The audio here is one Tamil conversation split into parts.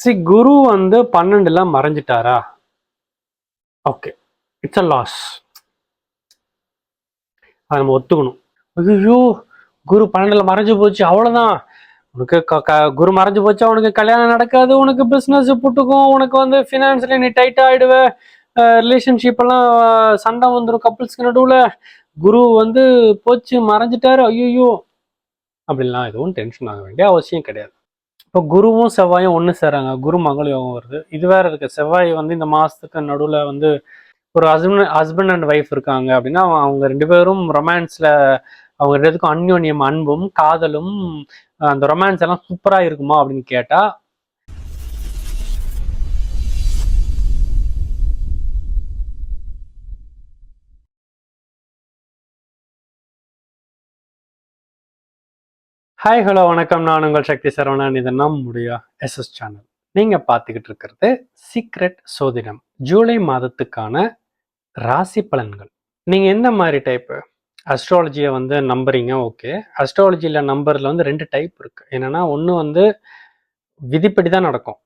சி குரு வந்து பன்னெண்டுல மறைஞ்சிட்டாரா? ஓகே இட்ஸ் அ லாஸ் அதை நம்ம ஒத்துக்கணும். ஐயோ குரு பன்னெண்டுல மறைஞ்சு போச்சு அவ்வளோதான் உனக்கு க- க- குரு மறைஞ்சு போச்சா உனக்கு கல்யாணம் நடக்காது உனக்கு பிஸ்னஸ் புட்டுக்கும் உனக்கு வந்து ஃபினான்ஸ்ல நீ டைட் ஆயிடுவ. ரிலேஷன்ஷிப் எல்லாம் சண்டை வந்துடும் கப்புள்ஸ்க்கு நடுவில். குரு வந்து போச்சு மறைஞ்சிட்டாரு ஐயோ அப்படிலாம் எதுவும் டென்ஷன் ஆக வேண்டிய அவசியம் கிடையாது. இப்போ குருவும் செவ்வாயும் ஒன்று சேராங்க. குரு மங்கள யோகம் வருது. இது வேற இருக்கு. செவ்வாய் வந்து இந்த மாசத்துக்கு நடுவில் வந்து ஒரு ஹஸ்பண்ட் ஹஸ்பண்ட் அண்ட் ஒய்ஃப் இருக்காங்க அப்படின்னா அவங்க- ரெண்டு பேரும் ரொமான்ஸ்ல அவங்க ரெண்டு அந்யோன்யம் அன்பும் காதலும் அந்த ரொமான்ஸ் எல்லாம் சூப்பராக இருக்குமா அப்படின்னு கேட்டால் ஹாய் ஹலோ வணக்கம். நான் உங்கள் சக்தி சரவணன். இது நம்முடைய எஸ்எஸ் சேனல் நீங்கள் பார்த்துக்கிட்டு இருக்கிறது சீக்ரெட் சோதிடம். ஜூலை மாதத்துக்கான ராசி பலன்கள். நீங்கள் எந்த மாதிரி டைப்பு அஸ்ட்ராலஜியை வந்து நம்புறீங்க ஓகே அஸ்ட்ராலஜியில் நம்பரில் வந்து ரெண்டு டைப் இருக்குது என்னன்னா ஒன்று வந்து விதிப்படி தான் நடக்கும்.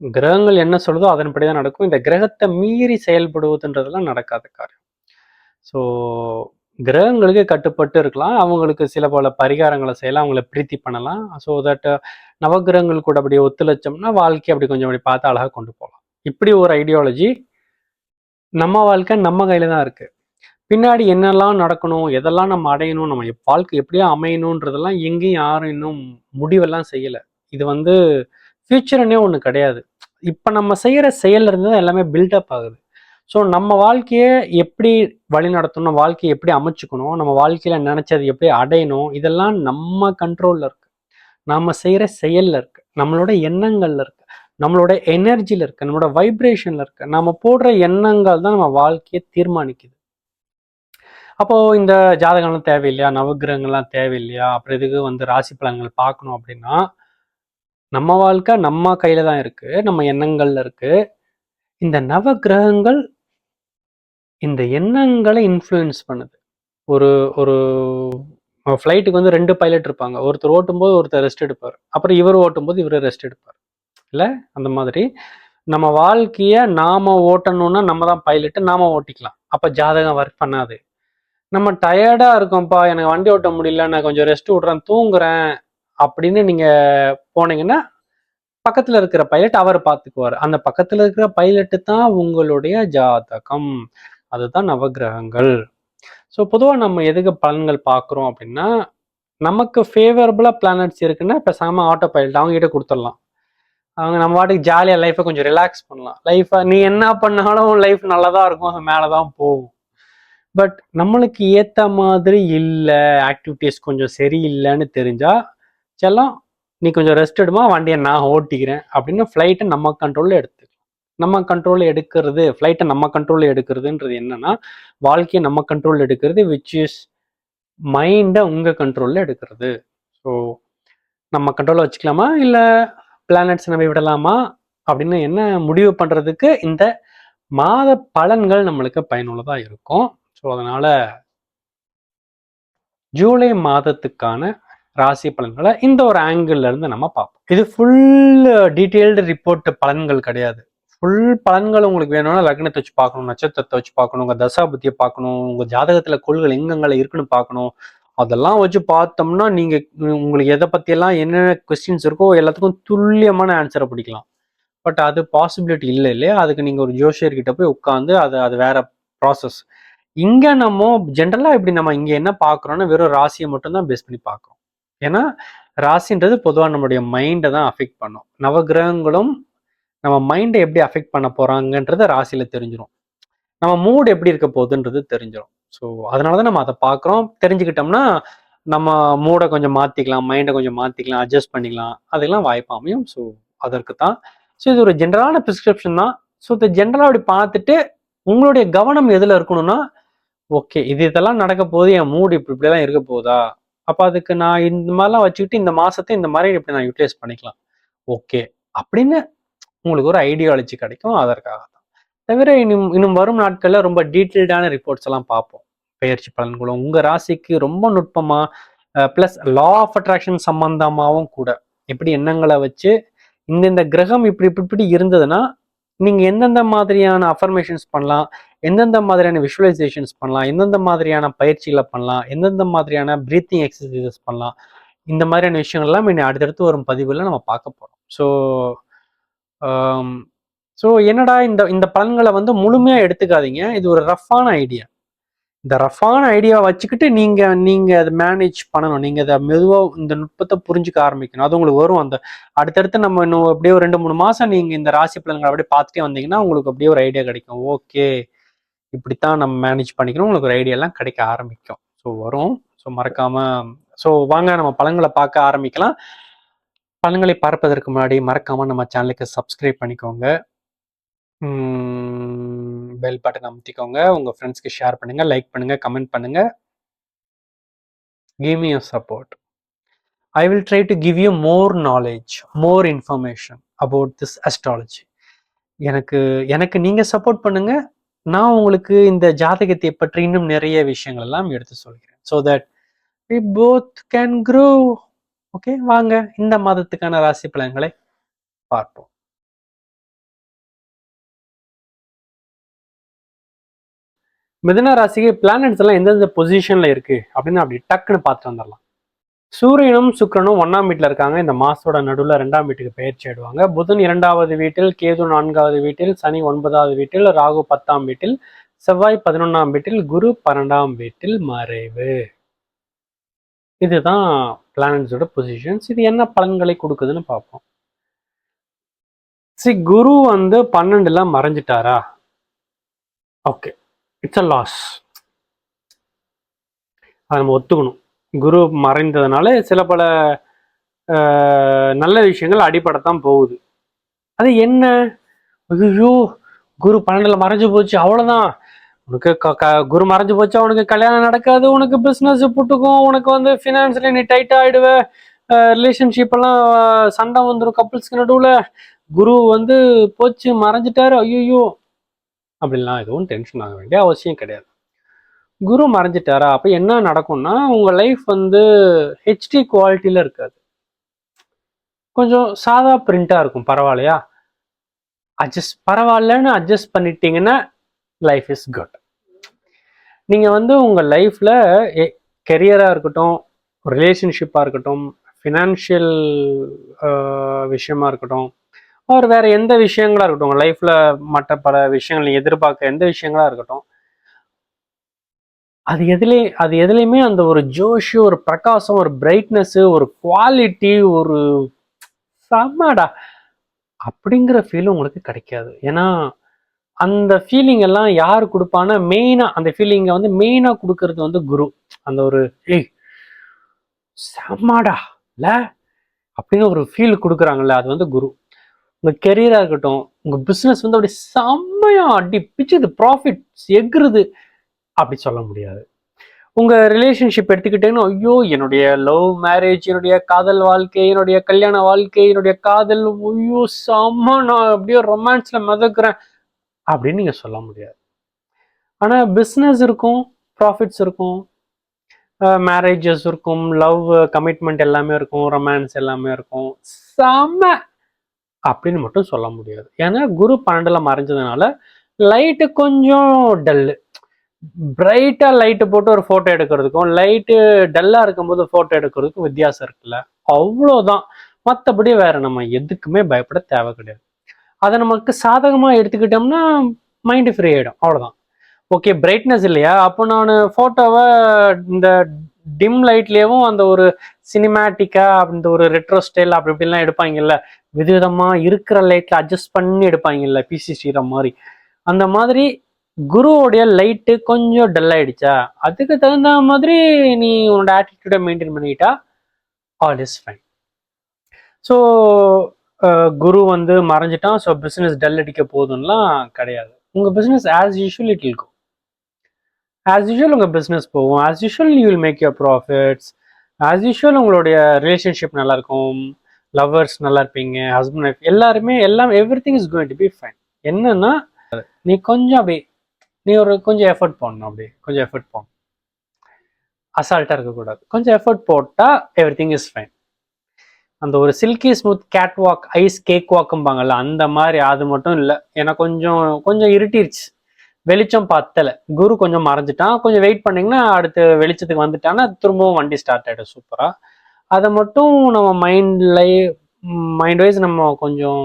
கிரகங்கள் என்ன சொல்லுதோ அதன்படி தான் நடக்கும். இந்த கிரகத்தை மீறி செயல்படுவதுன்றதெல்லாம் நடக்காத காரியம். ஸோ கிரகங்களுக்கு கட்டுப்பட்டு இருக்கலாம். அவங்களுக்கு சில பல பரிகாரங்களை செய்யலாம். அவங்கள பிரீத்தி பண்ணலாம். ஸோ தட் நவகிரகங்கள் கூட அப்படி ஒத்துழைச்சோம்னா வாழ்க்கை அப்படி கொஞ்சம் அப்படி பார்த்து அழகாக கொண்டு போகலாம். இப்படி ஒரு ஐடியாலஜி நம்ம வாழ்க்கை நம்ம கையில தான் இருக்கு. பின்னாடி என்னெல்லாம் நடக்கணும் எதெல்லாம் நம்ம அடையணும் நம்ம வாழ்க்கை எப்படியோ அமையணுன்றதெல்லாம் எங்கேயும் யாரும் இன்னும் முடிவெல்லாம் செய்யலை. இது வந்து ஃபியூச்சர்னே ஒன்று கிடையாது. இப்போ நம்ம செய்கிற செயல்ல இருந்து தான் எல்லாமே பில்டப் ஆகுது. ஸோ நம்ம வாழ்க்கையை எப்படி வழி நடத்தணும் வாழ்க்கையை எப்படி அமைச்சுக்கணும் நம்ம வாழ்க்கையில் நினைச்சது எப்படி அடையணும் இதெல்லாம் நம்ம கண்ட்ரோலில் இருக்குது நம்ம செய்கிற செயலில் இருக்குது நம்மளோட எண்ணங்களில் இருக்குது நம்மளோட எனர்ஜியில் இருக்குது நம்மளோட வைப்ரேஷனில் இருக்குது நம்ம போடுற எண்ணங்கள் தான் நம்ம வாழ்க்கையை தீர்மானிக்குது. அப்போது இந்த ஜாதகம்லாம் தேவையில்லையா? நவகிரகங்கள்லாம் தேவையில்லையா? அப்புறம் இதுக்கு வந்து ராசி பலன்கள் பார்க்கணும் அப்படின்னா நம்ம வாழ்க்கை நம்ம கையில் தான் இருக்குது நம்ம எண்ணங்களில் இருக்குது இந்த நவகிரகங்கள் இந்த எண்ணங்களை இன்ஃப்ளூயன்ஸ் பண்ணுது. ஒரு ஒரு ஃப்ளைட்டுக்கு வந்து ரெண்டு பைலட் இருப்பாங்க. ஒருத்தர் ஓட்டும்போது ஒருத்தர் ரெஸ்ட் எடுப்பார். அப்புறம் இவர் ஓட்டும்போது இவர் ரெஸ்ட் எடுப்பார். இல்லை? அந்த மாதிரி. நம்ம வாழ்க்கையை நாம ஓட்டணும்னா நம்ம தான் பைலட்டு நாம ஓட்டிக்கலாம். அப்போ ஜாதகம் ஒர்க் பண்ணாது. நம்ம டயர்டாக இருக்கோம்ப்பா எனக்கு வண்டி ஓட்ட முடியல நான் கொஞ்சம் ரெஸ்ட் விட்றேன் தூங்குறேன் அப்படின்னு நீங்கள் போனீங்கன்னா பக்கத்தில் இருக்கிற பைலட் அவர் பார்த்துக்குவார். அந்த பக்கத்தில் இருக்கிற பைலட்டு தான் உங்களுடைய ஜாதகம். அதுதான் நவகிரகங்கள். ஸோ பொதுவாக நம்ம எதுக்கு பலன்கள் பார்க்குறோம் அப்படின்னா நமக்கு ஃபேவரபுளாக பிளானட்ஸ் இருக்குன்னா பேசாமல் ஆட்டோ பைலட் அவங்ககிட்ட கொடுத்துடலாம். அவங்க நம்ம வாட்டுக்கு ஜாலியாக லைஃப்பை கொஞ்சம் ரிலாக்ஸ் பண்ணலாம். லைஃப்பை நீ என்ன பண்ணாலும் லைஃப் நல்லா தான் இருக்கும் அது மேலே தான் போகும். பட் நம்மளுக்கு ஏற்ற மாதிரி இல்லை ஆக்டிவிட்டீஸ் கொஞ்சம் சரியில்லைன்னு தெரிஞ்சால் செல்லம் நீ கொஞ்சம் ரெஸ்ட் எடுமா வண்டியை நான் ஓட்டிக்கிறேன் அப்படின்னு ஃப்ளைட்டை நம்ம கண்ட்ரோலில் எடுத்து நம்ம கண்ட்ரோலில் எடுக்கிறது ஃப்ளைட்டை நம்ம கண்ட்ரோலில் எடுக்கிறதுன்றது என்னன்னா வாழ்க்கையை நம்ம கண்ட்ரோலில் எடுக்கிறது விச் இஸ் மைண்டை உங்கள் கண்ட்ரோலில் எடுக்கிறது. ஸோ நம்ம கண்ட்ரோலில் வச்சுக்கலாமா? இல்லை பிளானட்ஸ் நம்ம விடலாமா? அப்படின்னு என்ன முடிவு பண்ணுறதுக்கு இந்த மாத பலன்கள் நம்மளுக்கு பயனுள்ளதாக இருக்கும். ஸோ அதனால் ஜூலை மாதத்துக்கான ராசி பலன்களை இந்த ஒரு ஆங்கிள் இருந்து நம்ம பார்ப்போம். இது ஃபுல் டீட்டெயில்டு ரிப்போர்ட் பலன்கள் கிடையாது. ஃபுல் பலன்கள் உங்களுக்கு வேணும்னா லக்னத்தை வச்சு பார்க்கணும் நட்சத்திரத்தை வச்சு பார்க்கணும் உங்க தசாபுத்தியை பார்க்கணும் உங்க ஜாதகத்துல கொள்கள் எங்கெங்களை இருக்குன்னு பார்க்கணும். அதெல்லாம் வச்சு பார்த்தோம்னா நீங்க உங்களுக்கு எதை பத்தியெல்லாம் என்னென்ன கொஸ்டின்ஸ் இருக்கோ எல்லாத்துக்கும் துல்லியமான ஆன்சரை பிடிக்கலாம். பட் அது பாசிபிலிட்டி இல்லை இல்லையா? அதுக்கு நீங்க ஒரு ஜோஷியர்கிட்ட போய் உட்காந்து அது அது வேற ப்ராசஸ் இங்க நம்ம ஜென்ரலா இப்படி நம்ம இங்க என்ன பார்க்குறோன்னா வெறும் ராசியை மட்டும் தான் பேஸ் பண்ணி பார்க்கறோம். ஏன்னா ராசின்றது பொதுவாக நம்மளுடைய மைண்டை தான் அஃபெக்ட் பண்ணும். நவகிரகங்களும் நம்ம மைண்டை எப்படி அஃபெக்ட் பண்ண போறாங்கன்றத ராசியில தெரிஞ்சிடும் நம்ம மூடு எப்படி இருக்க போகுதுன்றது தெரிஞ்சிடும் ஸோ அதனால தான் நம்ம அதை பார்க்குறோம் தெரிஞ்சுக்கிட்டோம்னா நம்ம மூடை கொஞ்சம் மாற்றிக்கலாம் மைண்டை கொஞ்சம் மாற்றிக்கலாம் அட்ஜஸ்ட் பண்ணிக்கலாம். அதெல்லாம் வாய்ப்பு அமையும். ஸோ அதற்கு தான் ஸோ இது ஒரு ஜென்ரலான ப்ரிஸ்கிரிப்ஷன் தான். ஸோ இந்த ஜென்ரலாக அப்படி பார்த்துட்டு உங்களுடைய கவனம் எதில் இருக்கணும்னா ஓகே இது இதெல்லாம் நடக்க போது என் மூடு இப்படி இப்படிலாம் இருக்க போதா அப்போ அதுக்கு நான் இந்த மாதிரிலாம் வச்சுக்கிட்டு இந்த மாசத்தை இந்த மாதிரி இப்படி நான் யூட்டிலைஸ் பண்ணிக்கலாம். ஓகே அப்படின்னு உங்களுக்கு ஒரு ஐடியாலஜி கிடைக்கும் அதற்காக தான் தவிர இன்னும் இன்னும் வரும் நாட்களில் ரொம்ப டீட்டெயில்டான ரிப்போர்ட்ஸ் எல்லாம் பார்ப்போம். பயிற்சி பலன்களும் உங்கள் ராசிக்கு ரொம்ப நுட்பமாக ப்ளஸ் லா ஆஃப் அட்ராக்ஷன் சம்பந்தமாகவும் கூட எப்படி எண்ணங்களை வச்சு இந்தந்த கிரகம் இப்படி இப்படி இப்படி இருந்ததுன்னா நீங்கள் எந்தெந்த மாதிரியான அஃபர்மேஷன்ஸ் பண்ணலாம் எந்தெந்த மாதிரியான விஷுவலைசேஷன்ஸ் பண்ணலாம் எந்தெந்த மாதிரியான பயிற்சிகளை பண்ணலாம் எந்தெந்த மாதிரியான பிரீத்திங் எக்ஸசைசஸ் பண்ணலாம் இந்த மாதிரியான விஷயங்கள்லாம் இனி அடுத்தடுத்து வரும் பதிவில் நம்ம பார்க்க போகிறோம் ஸோ ஸோ என்னடா இந்த இந்த பலன்களை வந்து முழுமையாக எடுத்துக்காதீங்க. இது ஒரு ரஃப்பான ஐடியா இந்த ரஃப்பான ஐடியாவை வச்சுக்கிட்டு நீங்க நீங்கள் அதை மேனேஜ் பண்ணணும். நீங்கள் அதை மெதுவாக இந்த நுட்பத்தை புரிஞ்சுக்க ஆரம்பிக்கணும். அது உங்களுக்கு வரும். அந்த அடுத்தடுத்து நம்ம இன்னும் அப்படியே ஒரு ரெண்டு மூணு மாசம் நீங்கள் இந்த ராசி பலன்களை அப்படியே பார்த்துட்டே வந்தீங்கன்னா உங்களுக்கு அப்படியே ஒரு ஐடியா கிடைக்கும். ஓகே இப்படித்தான் நம்ம மேனேஜ் பண்ணிக்கணும். உங்களுக்கு ஒரு ஐடியா எல்லாம் கிடைக்க ஆரம்பிக்கும். ஸோ வரும். ஸோ மறக்காம ஸோ வாங்க நம்ம பழங்களை பார்க்க ஆரம்பிக்கலாம். பழங்களை பார்ப்பதற்கு முன்னாடி மறக்காமல் நம்ம சேனலுக்கு சப்ஸ்கிரைப் பண்ணிக்கோங்க. பெல் பட்டன் அமுத்திக்கோங்க. உங்கள் ஃப்ரெண்ட்ஸ்க்கு ஷேர் பண்ணுங்கள் லைக் பண்ணுங்கள் கமெண்ட் பண்ணுங்கள் give me support I will try to give you more knowledge more information about this astrology எனக்கு எனக்கு நீங்கள் சப்போர்ட் பண்ணுங்கள் நான் உங்களுக்கு இந்த ஜாதகத்தை பற்றி இன்னும் நிறைய விஷயங்கள் எல்லாம் எடுத்து சொல்கிறேன். So that we both can grow okay வாங்க இந்த மாதத்துக்கான ராசி பலன்களை பார்ப்போம். மிதன ராசிக்கு பிளானட்ஸ் எல்லாம் எந்தெந்த பொசிஷன்ல இருக்கு அப்படின்னு அப்படி டக்குன்னு பார்த்துட்டு வந்துடலாம். சூரியனும் சுக்கிரனும் ஒன்னாம் வீட்டில் இருக்காங்க. இந்த மாசத்தோட நடுவில் ரெண்டாம் வீட்டுக்கு பயிற்சி ஆயிடுவாங்க. புதன் இரண்டாவது வீட்டில் கேது நான்காவது வீட்டில் சனி ஒன்பதாவது வீட்டில் ராகு பத்தாம் வீட்டில் செவ்வாய் பதினொன்னாம் வீட்டில் குரு பன்னெண்டாம் வீட்டில் மறைவு. இதுதான் பிளானட்ஸோட பொசிஷன்ஸ் இது என்ன பலன்களை கொடுக்குதுன்னு பார்ப்போம். சி குரு வந்து பன்னெண்டுல மறைஞ்சிட்டாரா? ஓகே இட்ஸ் அ லாஸ் அதை நம்ம ஒத்துக்கணும். குரு மறைந்ததுனால சில பல நல்ல விஷயங்கள் அடிப்படத்தான் போகுது. அது என்ன? ஐயோ குரு பன்னெண்டுல மறைஞ்சு போச்சு. அவ்வளோதான் உனக்கு க- க- குரு மறைஞ்சு போச்சா? உனக்கு கல்யாணம் நடக்காது உனக்கு பிஸ்னஸ் புட்டுக்கும் உனக்கு வந்து ஃபினான்ஸ்ல நீ டைட் ஆயிடுவ. ரிலேஷன்ஷிப் எல்லாம் சண்டை வந்துடும் கப்புள்ஸ்க்கு நடுவில். குரு வந்து போச்சு மறைஞ்சிட்டாரு ஐயோ அப்படின்லாம் எதுவும் டென்ஷன் ஆக வேண்டிய அவசியம் கிடையாது. குரு மறைஞ்சிட்டாரா? அப்போ என்ன நடக்கும்னா உங்கள் லைஃப் வந்து ஹெச்டி குவாலிட்டியில் இருக்காது. கொஞ்சம் சாதா பிரிண்டாக இருக்கும் பரவாயில்லையா? அட்ஜஸ்ட் பரவாயில்லன்னு அட்ஜஸ்ட் பண்ணிட்டீங்கன்னா லைஃப் இஸ் குட் நீங்கள் வந்து உங்கள் லைஃப்பில் கெரியராக இருக்கட்டும் ரிலேஷன்ஷிப்பாக இருக்கட்டும் ஃபினான்ஷியல் விஷயமா இருக்கட்டும் ஒரு வேற எந்த விஷயங்களா இருக்கட்டும் உங்கள் லைஃப்பில் மற்ற பல விஷயங்கள் எதிர்பார்க்க எந்த விஷயங்களாக இருக்கட்டும் அது எதுலே அது எதுலேயுமே அந்த ஒரு ஜோஷு ஒரு பிரகாசம் ஒரு பிரைட்னஸ்ஸு ஒரு குவாலிட்டி ஒரு செம்மடா! அப்படிங்கிற ஃபீல் உங்களுக்கு கிடைக்காது. ஏன்னா அந்த ஃபீலிங் எல்லாம் யார் கொடுப்பான்னா மெயினாக அந்த ஃபீலிங்கை வந்து மெயினாக கொடுக்கறது வந்து குரு. அந்த ஒரு ஏய் செம்மாடா இல்ல அப்படின்னு ஒரு ஃபீல் கொடுக்குறாங்கல்ல அது வந்து குரு. உங்கள் கெரியராக இருக்கட்டும் உங்கள் பிஸ்னஸ் வந்து அப்படி செம்மையாக அடி பிச்சுது ப்ராஃபிட்ஸ் எகுறுது அப்படி சொல்ல முடியாது. உங்கள் ரிலேஷன்ஷிப் எடுத்துக்கிட்டீங்கன்னா ஐயோ என்னுடைய லவ் மேரேஜ் என்னுடைய காதல் வாழ்க்கை என்னுடைய கல்யாண வாழ்க்கை என்னுடைய காதல் ஐயோ செம்ம நான் அப்படியே ரொமான்ஸில் மிதக்குறேன். அப்படின்னு நீங்கள் சொல்ல முடியாது. ஆனால் பிஸ்னஸ் இருக்கும் ப்ராஃபிட்ஸ் இருக்கும் மேரேஜஸ் இருக்கும் லவ் கமிட்மெண்ட் எல்லாமே இருக்கும் ரொமான்ஸ் எல்லாமே இருக்கும். செம்ம அப்படின்னு மட்டும் சொல்ல முடியாது. ஏன்னா குரு பன்னெண்டில் மறைஞ்சதுனால லைட்டு கொஞ்சம் டல்லு பிரைட்டாக லைட்டு போட்டு ஒரு ஃபோட்டோ எடுக்கிறதுக்கும் லைட்டு டல்லாக இருக்கும்போது ஃபோட்டோ எடுக்கிறதுக்கும் வித்தியாசம் இருக்குல்ல. அவ்வளோதான் மற்றபடி வேறு நம்ம எதுக்குமே பயப்பட தேவை கிடையாது. அதை நமக்கு சாதகமாக எடுத்துக்கிட்டோம்னா மைண்டு ஃப்ரீ ஆகிடும் அவ்வளோதான் ஓகே பிரைட்னஸ் இல்லையா? அப்போ நான் ஃபோட்டோவை இந்த டிம் லைட்லேயும் அந்த ஒரு சினிமேட்டிக்காக அந்த ஒரு ரெட்ரோ ஸ்டைல் அப்படி இப்படிலாம் எடுப்பாங்கல்ல விதவிதமாக இருக்கிற லைட்டில் அட்ஜஸ்ட் பண்ணி எடுப்பாங்கல்ல பிசி ஸ்ரீராம் மாதிரி. அந்த மாதிரி குருவோடைய லைட்டு கொஞ்சம் டல் ஆயிடுச்சா? அதுக்கு தகுந்த மாதிரி நீ உன்னோட ஆட்டிடியூடை மெயின்டைன் பண்ணிக்கிட்டா all is fine so Guru வந்து மறைஞ்சிட்டான் ஸோ பிஸ்னஸ் டல் அடிக்க போதும்லாம் கிடையாது. உங்கள் பிஸ்னஸ் ஆஸ் யூஷுவல் இட் இருக்கும் ஆஸ் யூஷுவல் உங்கள் பிஸ்னஸ் போகும். As usual you will make your profits as usual உங்களுடைய ரிலேஷன்ஷிப் நல்லா இருக்கும் லவ்வர்ஸ் நல்லா இருப்பீங்க ஹஸ்பண்ட் ஒய்ஃப் எல்லாருமே எல்லாம் everything is going to be fine என்னன்னா நீ கொஞ்சம் அப்படியே நீ ஒரு கொஞ்சம் எஃபர்ட் போடணும் அப்படியே. கொஞ்சம் எஃபர்ட் போடணும் அசால்ட்டாக இருக்கக்கூடாது. கொஞ்சம் எஃபர்ட் போட்டால் எவ்ரி திங் இஸ் ஃபைன் அந்த ஒரு சில்கி ஸ்மூத் கேட் வாக் ஐஸ் கேக் வாக்கும்பாங்கல்ல அந்த மாதிரி அது மட்டும் இல்லை. ஏன்னா கொஞ்சம் கொஞ்சம் இருட்டிருச்சு. வெளிச்சம் பத்தலை. குரு கொஞ்சம் மறைஞ்சிட்டான். கொஞ்சம் வெயிட் பண்ணிங்கன்னா அடுத்து வெளிச்சத்துக்கு வந்துட்டான்னா திரும்பவும் வண்டி ஸ்டார்ட் ஆகிடும் சூப்பராக அதை மட்டும் நம்ம மைண்டில் மைண்ட் வைஸ் நம்ம கொஞ்சம்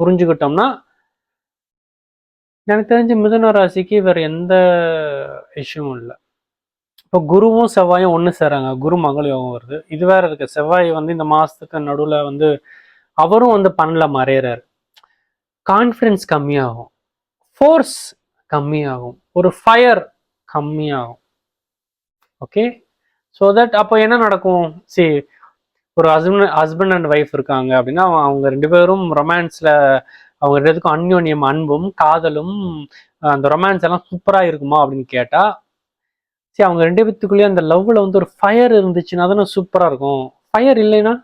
புரிஞ்சுக்கிட்டோம்னா எனக்கு தெரிஞ்சு மிதுன ராசிக்கு வேறு எந்த இஷ்யூவும் இல்லை. இப்போ குருவும் செவ்வாயும் ஒன்று சேராங்க. குரு மகள் யோகம் வருது. இது வேற இருக்கு. செவ்வாய் வந்து இந்த மாதத்துக்கு நடுவில் வந்து அவரும் வந்து பண்ணல மறையிறாரு. கான்ஃபிடன்ஸ் கம்மியாகும். ஃபோர்ஸ் கம்மியாகும். ஒரு ஃபயர் கம்மியாகும். ஓகே ஸோ தட் அப்போ என்ன நடக்கும்? சி ஒரு ஹஸ்பண்ட் ஹஸ்பண்ட் அண்ட் ஒய்ஃப் இருக்காங்க அப்படின்னா அவங்க- ரெண்டு பேரும் ரொமான்ஸில் அவங்க ரெண்டுக்கும் அந்யோன்யம் அன்பும் காதலும் அந்த ரொமான்ஸ் எல்லாம் சூப்பராக இருக்குமா அப்படின்னு கேட்டால் சரி அவங்க ரெண்டு பேத்துக்குள்ளேயே அந்த லவ்வில் வந்து ஒரு ஃபயர் இருந்துச்சுன்னா தானே சூப்பராக இருக்கும். ஃபயர் இல்லைன்னா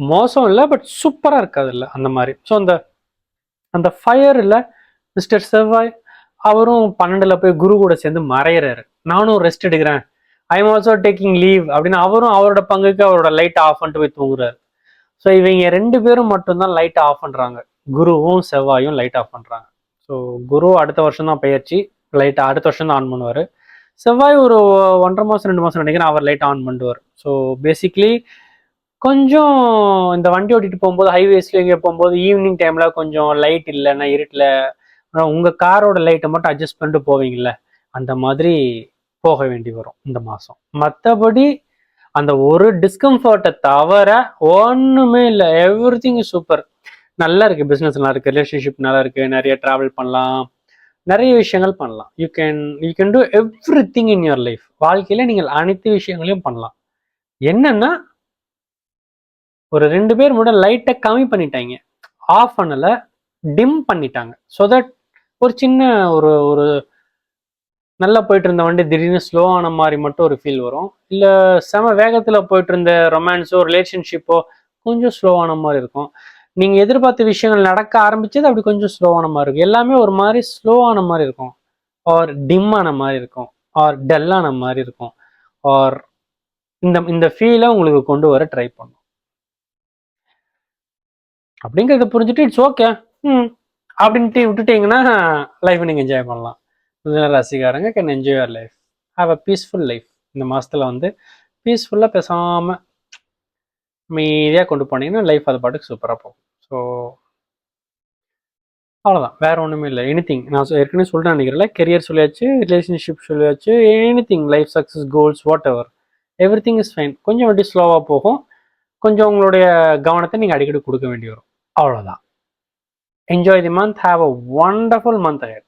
மோசம் இல்லை பட் சூப்பராக இருக்காது இல்லை அந்த மாதிரி. ஸோ அந்த அந்த ஃபயரில் மிஸ்டர் செவ்வாய் அவரும் பன்னெண்டுல போய் குரு கூட சேர்ந்து மறையிறாரு. நானும் ரெஸ்ட் எடுக்கிறேன். I am also taking leave அப்படின்னு அவரும் அவரோட பங்குக்கு அவரோட லைட் ஆஃப் பண்ணிட்டு போய் தூங்குறாரு. ஸோ இவங்க ரெண்டு பேரும் மட்டும்தான் லைட் ஆஃப் பண்ணுறாங்க குருவும் செவ்வாயும் லைட் ஆஃப் பண்ணுறாங்க ஸோ குரு அடுத்த வருஷம் தான் பயிற்சி லைட் அடுத்த வருஷம் தான் ஆன் பண்ணுவார். செவ்வாய் ஒரு ஒன்றரை மாதம் ரெண்டு மாதம் நினைக்கிறேன் அவர் லைட் ஆன் பண்ணுவார் ஸோ பேசிக்லி கொஞ்சம் இந்த வண்டி ஓட்டிட்டு போகும்போது ஹைவேஸ்ல எங்கே போகும்போது ஈவினிங் டைம்ல கொஞ்சம் லைட் இல்லைன்னா இருட்டில் உங்கள் காரோட லைட்டை மட்டும் அட்ஜஸ்ட் பண்ணிட்டு போவீங்கல்ல அந்த மாதிரி போக வேண்டி வரும் இந்த மாதம் மற்றபடி அந்த ஒரு டிஸ்கம்ஃபர்ட்டை தவிர ஒன்றுமே இல்லை. எவ்ரி திங் சூப்பர் நல்லா இருக்குது பிஸ்னஸ் நல்லா இருக்குது ரிலேஷன்ஷிப் நல்லா இருக்குது நிறைய ட்ராவல் பண்ணலாம். நிறைய விஷயங்கள் பண்ணலாம். You can you can do everything in your life வாழ்க்கையில நீங்கள் அனைத்து விஷயங்களையும் பண்ணலாம். என்னன்னா ஒரு ரெண்டு பேர் மட்டும் லைட்டை கம்மி பண்ணிட்டாங்க. ஆஃப் பண்ணல டிம் பண்ணிட்டாங்க. ஸோ தட் ஒரு சின்ன ஒரு ஒரு நல்லா போயிட்டு இருந்த வண்டி திடீர்னு ஸ்லோ ஆன மாதிரி மட்டும் ஒரு ஃபீல் வரும். இல்லை செம வேகத்தில் போயிட்டு இருந்த ரொமான்ஸோ ரிலேஷன்ஷிப்போ கொஞ்சம் ஸ்லோ ஆன மாதிரி இருக்கும். நீங்கள் எதிர்பார்த்த விஷயங்கள் நடக்க ஆரம்பிச்சது அப்படி கொஞ்சம் ஸ்லோவான மாதிரி இருக்கும். எல்லாமே ஒரு மாதிரி ஸ்லோவான மாதிரி இருக்கும். ஆர் டிம் ஆன மாதிரி இருக்கும். ஆர் டல்லான மாதிரி இருக்கும். ஆர் இந்த இந்த ஃபீலை உங்களுக்கு கொண்டு வர ட்ரை பண்ணும். அப்படிங்கிறத புரிஞ்சுட்டு இட்ஸ் ஓகே ம். அப்படின்ட்டு விட்டுட்டீங்கன்னா லைஃப் நீங்கள் என்ஜாய் பண்ணலாம். மிதன ராசிக்காரங்க can enjoy your life have a peaceful life இந்த மாதத்தில் வந்து பீஸ்ஃபுல்லாக பேசாமல் அமைதியாக கொண்டு போனீங்கன்னா லைஃப் அது பாட்டுக்கு சூப்பராக போகும். ஸோ அவ்வளோதான் வேற ஒன்றுமே இல்லை. எனி திங் நான் ஏற்கனவே சொல்லிட்டு நினைக்கிறேன்ல கெரியர் சொல்லியாச்சு ரிலேஷன்ஷிப் சொல்லியாச்சு anything life success goals whatever everything is fine கொஞ்சம் வண்டி ஸ்லோவாக போகும். கொஞ்சம் உங்களுடைய கவனத்தை நீங்கள் அடிக்கடி கொடுக்க வேண்டி வரும். அவ்வளோதான் enjoy the month have a wonderful month ahead.